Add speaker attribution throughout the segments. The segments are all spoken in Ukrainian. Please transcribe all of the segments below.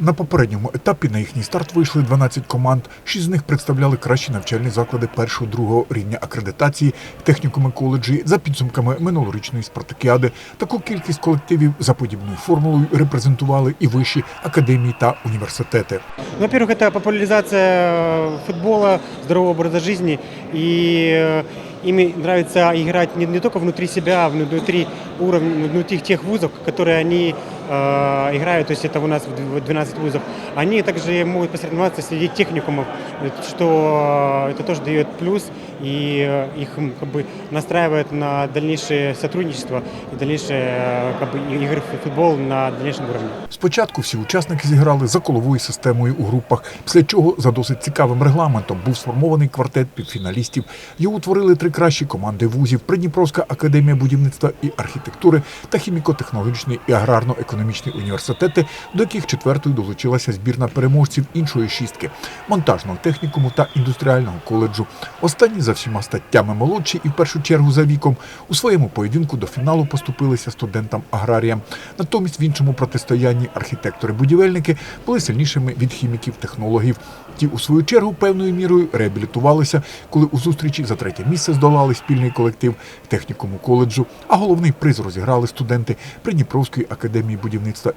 Speaker 1: На попередньому етапі на їхній старт вийшли 12 команд. Шість з них представляли кращі навчальні заклади першого другого рівня акредитації, технікуми коледжі за підсумками минулорічної спартакіади. Таку кількість колективів за подібною формулою репрезентували і вищі академії та університети.
Speaker 2: Ну, Во-первых, это популяризация э, футбола, здорового образа жизни. И э, ими нравится играть не, не только внутри себя, а внутри уровня, внутри тех вузов, которые они э, играют. То есть это у нас в 12 вузов. Они также могут посоревноваться среди техникумов, э, что э, это тоже дает плюс и э, их м, как бы настраивает на дальнейшее сотрудничество и дальнейшее э, как бы, игры в футбол на дальнейшем уровне.
Speaker 1: Спочатку всі учасники зіграли за коловою системою у групах, після чого за досить цікавим регламентом був сформований квартет півфіналістів. Його утворили три кращі команди вузів: Придніпровська академія будівництва і архітектури та хіміко-технологічний і аграрно-економічний університети, до яких четвертою долучилася збірна переможців іншої шістки монтажного технікуму та індустріального коледжу. Останні за всіма статтями молодші і в першу чергу за віком у своєму поєдинку до фіналу поступилися студентам-аграріям. Натомість в іншому протистоянні архітектори-будівельники були сильнішими від хіміків-технологів. Ті, у свою чергу, певною мірою реабілітувалися, коли у зустрічі за третє місце здолали спільний колектив технікуму коледжу, а головний приз розіграли студенти Придніпровської академії будівництва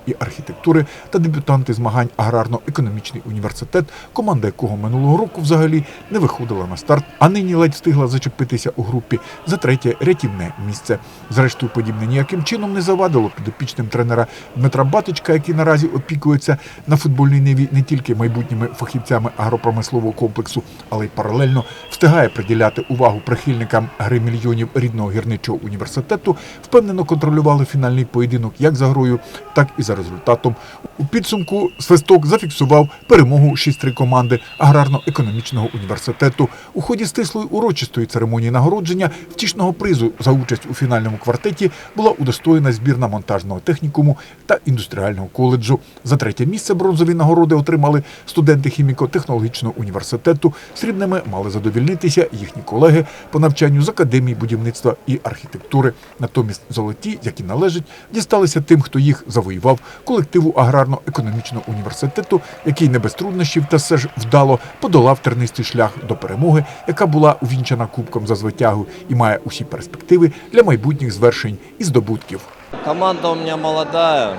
Speaker 1: і архітектури та дебютанти змагань аграрно-економічний університет, команда якого минулого року взагалі не виходила на старт, а нині ледь встигла зачепитися у групі за третє рятівне місце. Зрештою, подібне ніяким чином не завадило підопічним тренера Дмитра Батичка, який наразі опікується на футбольній ниві не тільки майбутніми фахівцями агропромислового комплексу, але й паралельно встигає приділяти увагу прихильникам гри мільйонів рідного гірничого університету, впевнено контролювали фінальний поєдинок як за грою, так і за результатом. У підсумку свисток зафіксував перемогу 6-3 команди аграрно-економічного університету. У ході стислої урочистої церемонії нагородження втішного призу за участь у фінальному квартеті була удостоєна збірна монтажного технікуму та індустріального коледжу. За третє місце бронзові нагороди отримали студенти хіміко-технологічного університету. Срібними мали задовільнитися їхні колеги по навчанню з академії будівництва і архітектури. Натомість золоті, які належать, дісталися тим, хто їх завоював колективу аграрно-економічного університету, який не без труднощів та все ж вдало подолав тернистий шлях до перемоги, яка була увінчана кубком за звитягу і має усі перспективи для майбутніх звершень і здобутків.
Speaker 3: Команда у меня молодая,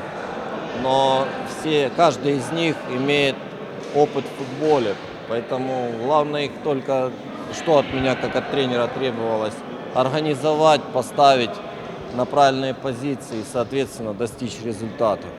Speaker 3: но все, каждый из них имеет опыт в футболе. Поэтому главное их только, что от меня как от тренера требовалось, организовать, поставить на правильные позиции и, соответственно, достичь результата.